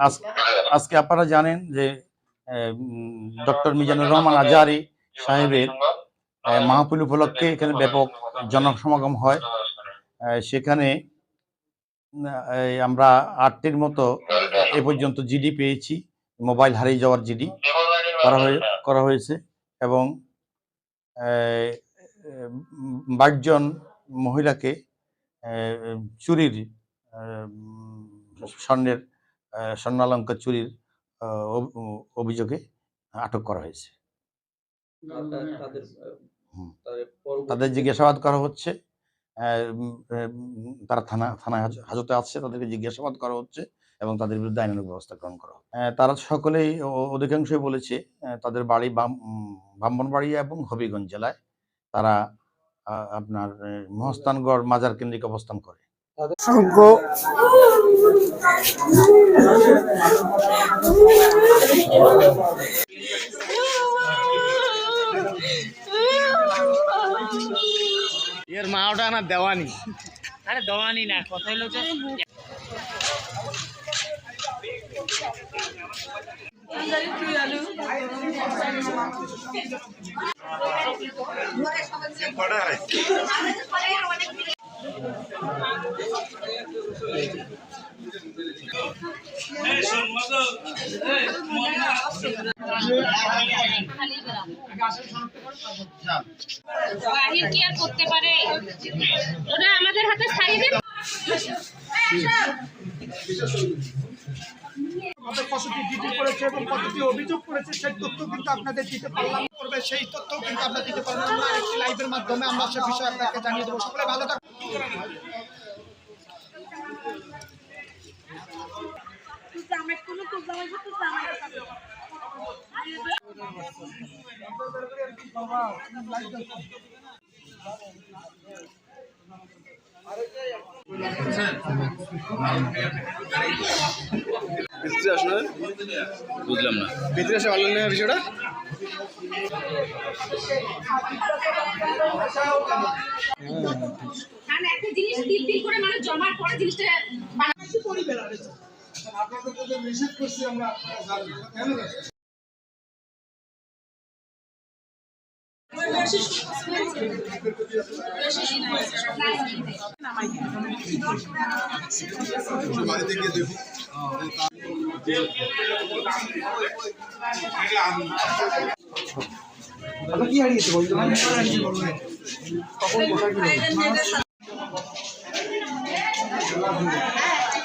আজ- আজকে আপনারা জানেন যে ডক্টর মিজানুর রহমান আজারি সাহেবের আহ, মাহফিল উপলক্ষে এখানে ব্যাপক জনসমাগম হয়। সেখানে আমরা আটটির মতো এ পর্যন্ত জিডি পেয়েছি মোবাইল হারিয়ে যাওয়ার জিডি করা হয়ে করা হয়েছে এবং বাইশজন মহিলাকে চুরির স্বর্ণের স্বর্ণালঙ্কার চুরির আহ, অভিযোগে আটক করা হয়েছে। তাদের জিজ্ঞাসাবাদ করা হচ্ছে তারা থানা থানায় হাজতে আসছে তাদেরকে জিজ্ঞাসাবাদ করা হচ্ছে এবং তাদের বিরুদ্ধে আইনানুগ ব্যবস্থা গ্রহণ করা হবে তারা সকলেই অধিকাংশই বলেছে আহ, তাদের বাড়ি ব্রাহ্মণবাড়িয়া এবং হবিগঞ্জ জেলায় তারা আহ, আপনার মহস্তানগড় মাজার কেন্দ্রিক অবস্থান করে। অসংখ্য এর মা ওটা না দেওয়ানি। আরে দেওয়ানি না কথা হলো যে বাহির কি আর করতে পারে? ওরা আমাদের হাতে কতটি ডিটি করেছে এবং কতটি অভিযোগ করেছে, সেই তথ্য কিন্তু আপনাদের দিতে পারলাম করবে সেই তথ্য কিন্তু আমরা দিতে পারলাম না। একটি লাইভের মাধ্যমে আমরা সে বিষয়ে আপনাকে জানিয়ে দেবো। সকলে ভালো বুঝলাম না ভিতরে আসে ভালো নেওয়ার বিষয়টা একটা জিনিস তিল তিল করে মানুষ জমার পরে জিনিসটা কি হারিয়েছে বলতে কখন কোথায় কি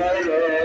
আছে